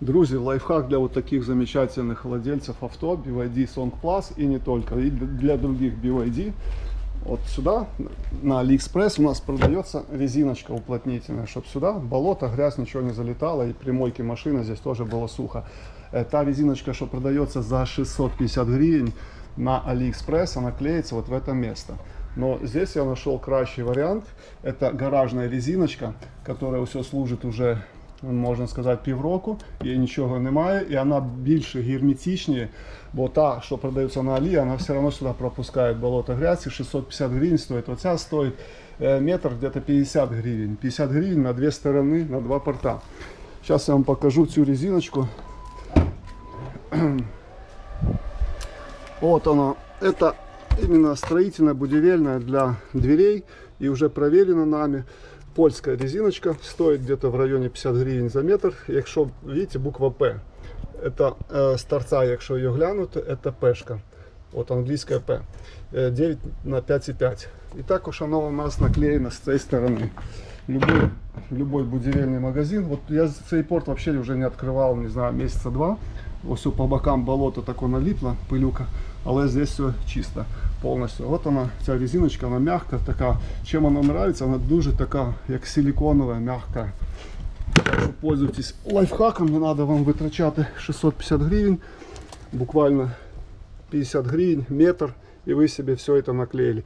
Друзі, лайфхак для вот таких замечательных владельцев авто BYD Song Plus и не только, и для других BYD. Вот сюда, на AliExpress у нас продается резиночка уплотнительная, чтобы сюда болото, грязь, ничего не залетало, и при мойке машины здесь тоже было сухо. Э, Та резиночка, что продается за 650 гривен на AliExpress, она клеится вот в это место. Но здесь я нашел кращий вариант. Это гаражная резиночка, которая все служит уже, можна сказати, півроку, їй нічого немає, і вона більш герметичніше, бо та, що продається на Алі, вона все одно сюди пропускає болото грязь, і 650 гривень стоїть. Оця стоїть е, метр где-то 50 гривень. 50 гривень на дві сторони, на два порта. Зараз я вам покажу цю резиночку. Вот она. Это именно строительная, будивельная для дверей. И уже проверено нами. Польская резиночка. Стоит где-то в районе 50 гривен за метр. Якщо, видите, буква П. Это э, с торца, якщо її глянути, это Пшка. От англійська П. Е, 9 на 5,5. І також воно у нас наклеєно з цієї сторони. Любой, любой будівельний магазин. Вот я цей порт вообще уже не открывал, не знаю, месяца два. Ось по бокам болото тако наліпло, пилюка, але здесь все чисто повністю. От вона, ця резиночка, вона м'яка, така. Чим вона нравиться, вона дуже така, як силиконова, м'яка. Пользуйтесь лайфхаком, не треба вам витрачати 650 гривень, буквально 50 гривень, метр, і ви собі все це наклеїли.